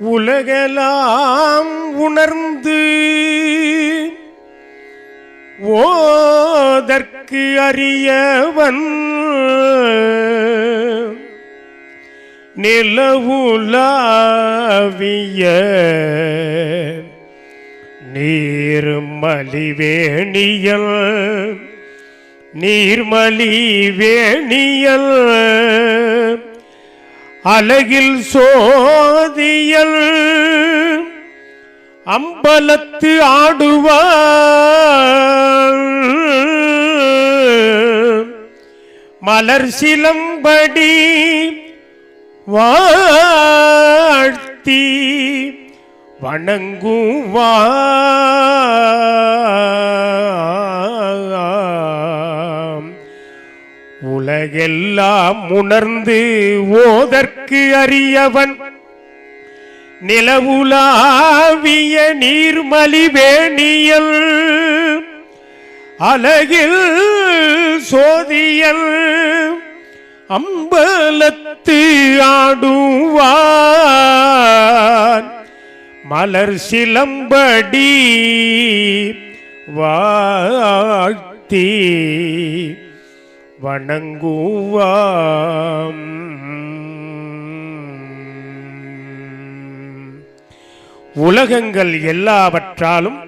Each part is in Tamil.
உலகெல்லாம் உணர்ந்து ஓதற்கு அறியவன் நிலவுலாவிய நீர்மலிவேணியல் நீர்மலிவேணியல். அழகில் சோதியல் அம்பலத்து ஆடுவார். மலர் சிலம்படி வாழ்த்தி வணங்குவாம் உலகெல்லாம் உணர்ந்து ஓதற்கு அறியவன். நிலவுலாவிய நீர்மலி வேணியல் அழகில் சோதியல். அம்பலத்து ஆடுவான். மலர் சிலம்படி வாழ்த்தி வணங்குவாம். உலகங்கள் எல்லாவற்றாலும்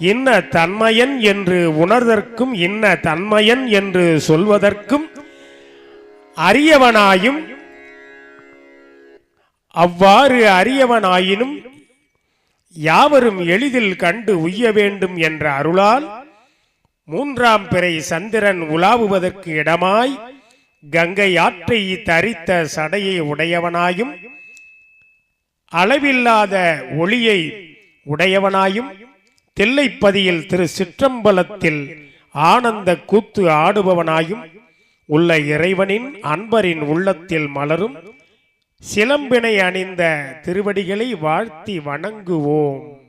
இன்ன தன்மையன் என்று உணர்தற்கும் இன்ன தன்மையன் என்று சொல்வதற்கும் அரியவனாயும் அவ்வாறு அரியவனாயினும் யாவரும் எளிதில் கண்டு உய்ய வேண்டும் என்ற அருளால் மூன்றாம் பிறை சந்திரன் உலாவுவதற்கு இடமாய் கங்கை ஆற்றை தரித்த சடையை உடையவனாயும் அளவில்லாத ஒளியை உடையவனாயும் தில்லைப்பதியில் திரு சிற்றம்பலத்தில் ஆனந்த கூத்து ஆடுபவனாயும் உள்ள இறைவனின் அன்பரின் உள்ளத்தில் மலரும் சிலம்பினை அணிந்த திருவடிகளை வாழ்த்தி வணங்குவோம்.